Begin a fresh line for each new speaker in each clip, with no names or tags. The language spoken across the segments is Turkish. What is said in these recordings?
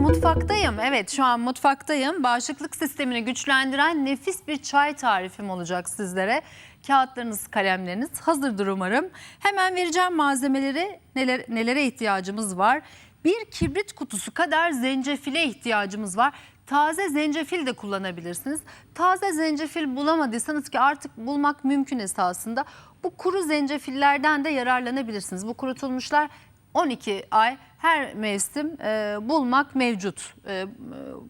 Mutfaktayım. Evet şu an mutfaktayım. Bağışıklık sistemini güçlendiren nefis bir çay tarifim olacak sizlere. Kağıtlarınız, kalemleriniz hazırdır umarım. Hemen vereceğim malzemeleri neler, nelere ihtiyacımız var. Bir kibrit kutusu kadar zencefile ihtiyacımız var. Taze zencefil de kullanabilirsiniz. Taze zencefil bulamadıysanız ki artık bulmak mümkün esasında. Bu kuru zencefillerden de yararlanabilirsiniz. Bu kurutulmuşlar 12 ay her mevsim e, bulmak mevcut. E,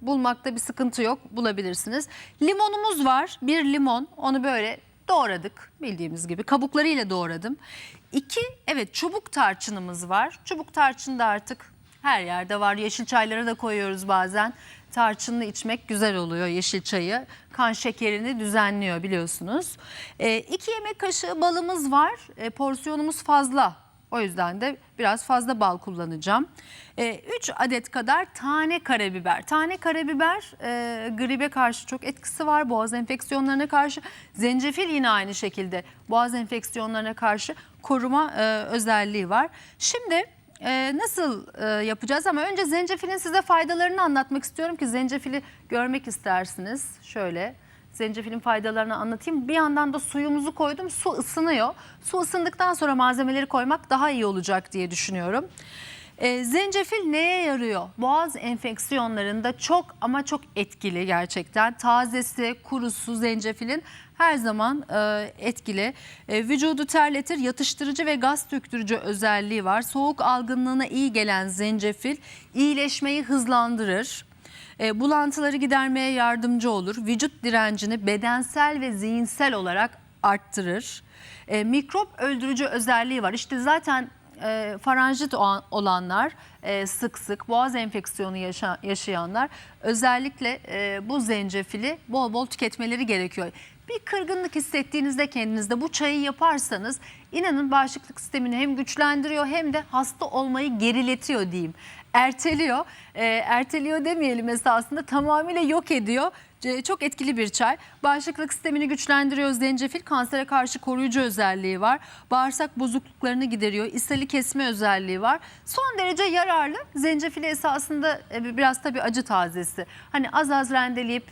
bulmakta bir sıkıntı yok bulabilirsiniz. Limonumuz var bir limon onu böyle doğradık bildiğimiz gibi kabuklarıyla doğradım. İki evet çubuk tarçınımız var. Çubuk tarçın da artık her yerde var. Yeşil çaylara da koyuyoruz bazen. Tarçınlı içmek güzel oluyor yeşil çayı. Kan şekerini düzenliyor biliyorsunuz. E, iki yemek kaşığı balımız var. E, porsiyonumuz fazla. O yüzden de biraz fazla bal kullanacağım. 3 adet kadar tane karabiber. Tane karabiber e, gribe karşı çok etkisi var. Boğaz enfeksiyonlarına karşı. Zencefil yine aynı şekilde boğaz enfeksiyonlarına karşı koruma e, özelliği var. Şimdi e, nasıl e, yapacağız ama önce zencefilin size faydalarını anlatmak istiyorum ki zencefili görmek istersiniz. Şöyle zencefilin faydalarını anlatayım. Bir yandan da suyumuzu koydum. Su ısınıyor. Su ısındıktan sonra malzemeleri koymak daha iyi olacak diye düşünüyorum. E, zencefil neye yarıyor? Boğaz enfeksiyonlarında çok ama çok etkili gerçekten. Tazesi, kurusu zencefilin her zaman e, etkili. E, vücudu terletir, yatıştırıcı ve gaz töktürücü özelliği var. Soğuk algınlığına iyi gelen zencefil iyileşmeyi hızlandırır. E, bulantıları gidermeye yardımcı olur. Vücut direncini bedensel ve zihinsel olarak arttırır. E, mikrop öldürücü özelliği var. İşte zaten e, faranjit olan- olanlar e, sık sık boğaz enfeksiyonu yaşa- yaşayanlar özellikle e, bu zencefili bol bol tüketmeleri gerekiyor. Bir kırgınlık hissettiğinizde kendinizde bu çayı yaparsanız inanın bağışıklık sistemini hem güçlendiriyor hem de hasta olmayı geriletiyor diyeyim. Erteliyor. E, erteliyor demeyelim esasında tamamıyla yok ediyor. E, Çok etkili bir çay. Bağışıklık sistemini güçlendiriyor. Zencefil kansere karşı koruyucu özelliği var. Bağırsak bozukluklarını gideriyor. İshali kesme özelliği var. Son derece yararlı. Zencefil esasında e, biraz tabii acı tazesi. Hani az az rendeleyip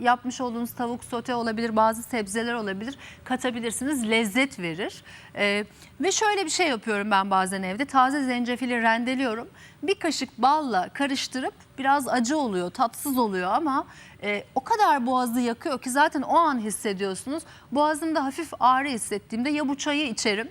yapmış olduğunuz tavuk sote olabilir, bazı sebzeler olabilir. Katabilirsiniz. Lezzet verir. E, ve şöyle bir şey yapıyorum ben bazen evde. Taze zencefili rendeliyorum. Bir kaşık balla karıştırıp biraz acı oluyor, tatsız oluyor ama e, o kadar boğazı yakıyor ki zaten o an hissediyorsunuz. Boğazımda hafif ağrı hissettiğimde ya bu çayı içerim.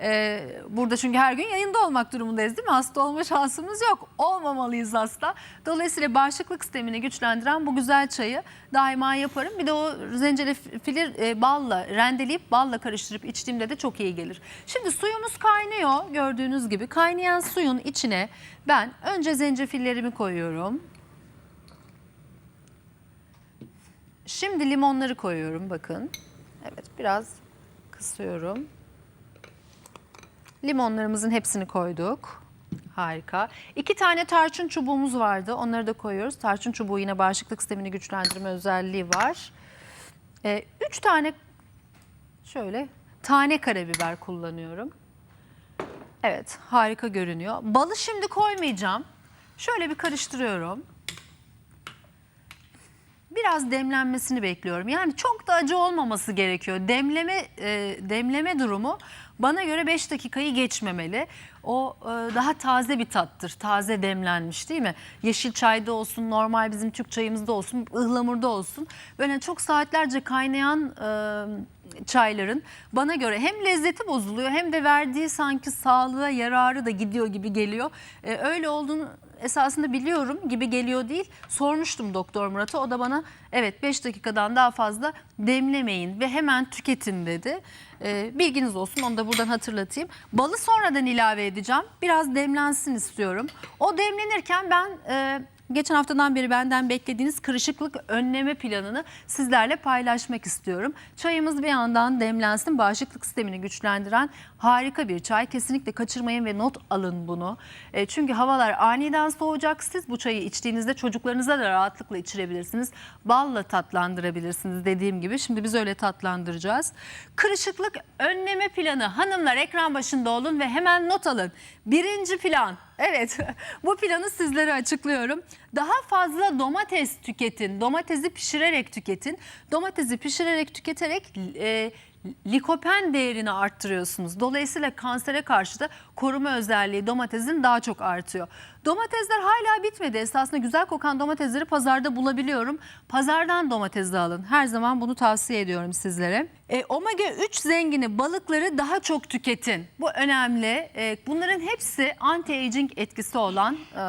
e, burada çünkü her gün yayında olmak durumundayız değil mi? Hasta olma şansımız yok. Olmamalıyız hasta. Dolayısıyla bağışıklık sistemini güçlendiren bu güzel çayı daima yaparım. Bir de o zencefili e, balla rendeleyip balla karıştırıp içtiğimde de çok iyi gelir. Şimdi suyumuz kaynıyor gördüğünüz gibi. Kaynayan suyun içine ben önce zencefillerimi koyuyorum. Şimdi limonları koyuyorum bakın. Evet biraz kısıyorum. Limonlarımızın hepsini koyduk. Harika. İki tane tarçın çubuğumuz vardı. Onları da koyuyoruz. Tarçın çubuğu yine bağışıklık sistemini güçlendirme özelliği var. Ee, üç tane şöyle tane karabiber kullanıyorum. Evet harika görünüyor. Balı şimdi koymayacağım. Şöyle bir karıştırıyorum biraz demlenmesini bekliyorum. Yani çok da acı olmaması gerekiyor. Demleme e, demleme durumu bana göre 5 dakikayı geçmemeli. O e, daha taze bir tattır. Taze demlenmiş değil mi? Yeşil çayda olsun, normal bizim Türk çayımızda olsun, ıhlamurda olsun. Böyle çok saatlerce kaynayan e, çayların bana göre hem lezzeti bozuluyor hem de verdiği sanki sağlığa yararı da gidiyor gibi geliyor. E, öyle olduğunu esasında biliyorum gibi geliyor değil. Sormuştum Doktor Murat'a o da bana evet 5 dakikadan daha fazla demlemeyin ve hemen tüketin dedi. Ee, bilginiz olsun onu da buradan hatırlatayım. Balı sonradan ilave edeceğim. Biraz demlensin istiyorum. O demlenirken ben e, geçen haftadan beri benden beklediğiniz kırışıklık önleme planını sizlerle paylaşmak istiyorum. Çayımız bir yandan demlensin. Bağışıklık sistemini güçlendiren harika bir çay. Kesinlikle kaçırmayın ve not alın bunu. E, çünkü havalar aniden soğuyacak. Siz bu çayı içtiğinizde çocuklarınıza da rahatlıkla içirebilirsiniz. Balla tatlandırabilirsiniz dediğim gibi. Şimdi biz öyle tatlandıracağız. Kırışıklık önleme planı. Hanımlar ekran başında olun ve hemen not alın. Birinci plan. Evet bu planı sizlere açıklıyorum. Daha fazla domates tüketin. Domatesi pişirerek tüketin. Domatesi pişirerek tüketerek e, likopen değerini arttırıyorsunuz. Dolayısıyla kansere karşı da koruma özelliği domatesin daha çok artıyor. Domatesler hala bitmedi. Esasında güzel kokan domatesleri pazarda bulabiliyorum. Pazardan domates alın. Her zaman bunu tavsiye ediyorum sizlere. E, omega 3 zengini balıkları daha çok tüketin. Bu önemli. E, bunların hepsi anti-aging etkisi olan e,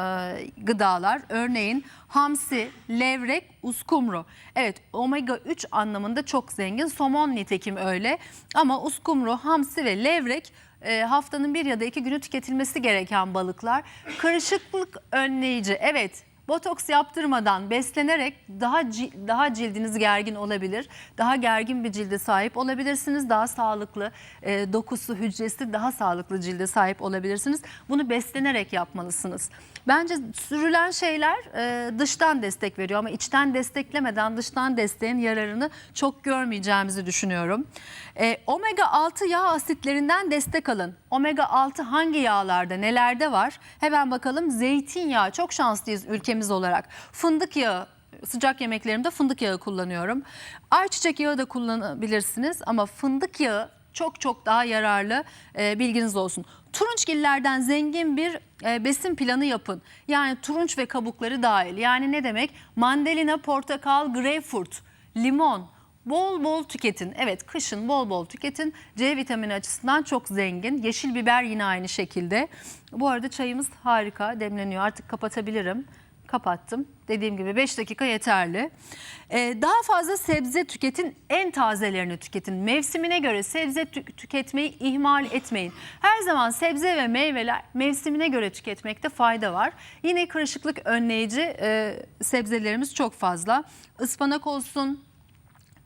gıdalar. Örneğin hamsi, levrek, uskumru. Evet omega 3 anlamında çok zengin. Somon nitekim öyle. Ama uskumru, hamsi ve levrek e, haftanın bir ya da iki günü tüketilmesi gereken balıklar. Kırışıklık önleyici. Evet Botoks yaptırmadan beslenerek daha daha cildiniz gergin olabilir. Daha gergin bir cilde sahip olabilirsiniz. Daha sağlıklı e, dokusu, hücresi daha sağlıklı cilde sahip olabilirsiniz. Bunu beslenerek yapmalısınız. Bence sürülen şeyler e, dıştan destek veriyor ama içten desteklemeden dıştan desteğin yararını çok görmeyeceğimizi düşünüyorum. E, omega 6 yağ asitlerinden destek alın. Omega 6 hangi yağlarda, nelerde var? Hemen bakalım. Zeytinyağı çok şanslıyız ülkemiz olarak. Fındık yağı sıcak yemeklerimde fındık yağı kullanıyorum. Ayçiçek yağı da kullanabilirsiniz ama fındık yağı çok çok daha yararlı e, bilginiz olsun. Turunçgillerden zengin bir e, besin planı yapın. Yani turunç ve kabukları dahil. Yani ne demek? Mandalina, portakal, greyfurt, limon, Bol bol tüketin. Evet kışın bol bol tüketin. C vitamini açısından çok zengin. Yeşil biber yine aynı şekilde. Bu arada çayımız harika demleniyor. Artık kapatabilirim. Kapattım. Dediğim gibi 5 dakika yeterli. Ee, daha fazla sebze tüketin. En tazelerini tüketin. Mevsimine göre sebze tü- tüketmeyi ihmal etmeyin. Her zaman sebze ve meyveler mevsimine göre tüketmekte fayda var. Yine kırışıklık önleyici e, sebzelerimiz çok fazla. Ispanak olsun,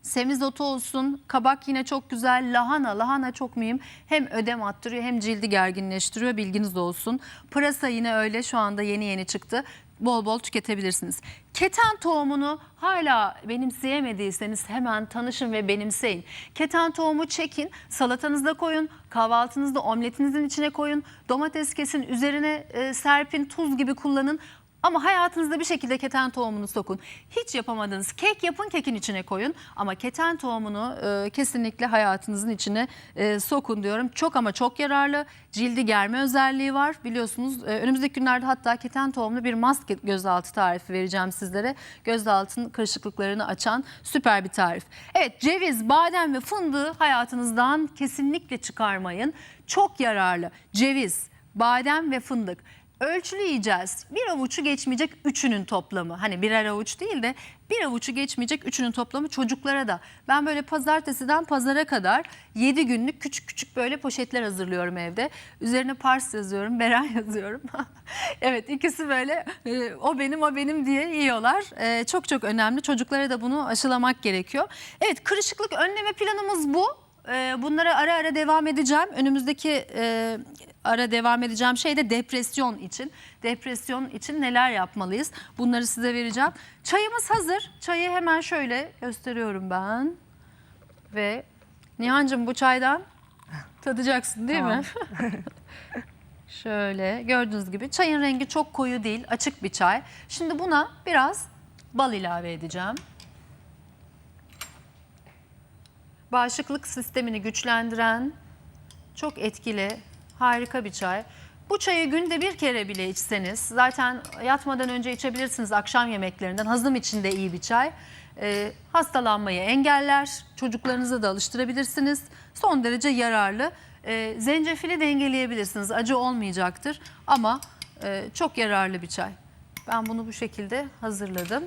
Semizotu olsun, kabak yine çok güzel, lahana, lahana çok mühim. Hem ödem attırıyor hem cildi gerginleştiriyor bilginiz olsun. Pırasa yine öyle şu anda yeni yeni çıktı. Bol bol tüketebilirsiniz. Keten tohumunu hala benimseyemediyseniz hemen tanışın ve benimseyin. Keten tohumu çekin, salatanızda koyun, kahvaltınızda omletinizin içine koyun. Domates kesin, üzerine e, serpin, tuz gibi kullanın. Ama hayatınızda bir şekilde keten tohumunu sokun. Hiç yapamadınız. Kek yapın kekin içine koyun. Ama keten tohumunu e, kesinlikle hayatınızın içine e, sokun diyorum. Çok ama çok yararlı. Cildi germe özelliği var. Biliyorsunuz e, önümüzdeki günlerde hatta keten tohumlu bir maske gözaltı tarifi vereceğim sizlere. Gözaltının kırışıklıklarını açan süper bir tarif. Evet ceviz, badem ve fındığı hayatınızdan kesinlikle çıkarmayın. Çok yararlı. Ceviz, badem ve fındık. Ölçülü yiyeceğiz. Bir avuçu geçmeyecek üçünün toplamı. Hani birer avuç değil de bir avuçu geçmeyecek üçünün toplamı çocuklara da. Ben böyle pazartesiden pazara kadar 7 günlük küçük küçük böyle poşetler hazırlıyorum evde. Üzerine Pars yazıyorum, Beren yazıyorum. evet ikisi böyle e, o benim o benim diye yiyorlar. E, çok çok önemli. Çocuklara da bunu aşılamak gerekiyor. Evet kırışıklık önleme planımız bu. Ee, Bunlara ara ara devam edeceğim. Önümüzdeki e, ara devam edeceğim şey de depresyon için. Depresyon için neler yapmalıyız? Bunları size vereceğim. Çayımız hazır. Çayı hemen şöyle gösteriyorum ben. Ve Nihan'cığım bu çaydan tadacaksın değil mi? Şöyle gördüğünüz gibi çayın rengi çok koyu değil, açık bir çay. Şimdi buna biraz bal ilave edeceğim. bağışıklık sistemini güçlendiren çok etkili, harika bir çay. Bu çayı günde bir kere bile içseniz zaten yatmadan önce içebilirsiniz akşam yemeklerinden. Hazım için de iyi bir çay. Ee, hastalanmayı engeller, çocuklarınıza da alıştırabilirsiniz. Son derece yararlı. Ee, zencefili dengeleyebilirsiniz. Acı olmayacaktır ama e, çok yararlı bir çay. Ben bunu bu şekilde hazırladım.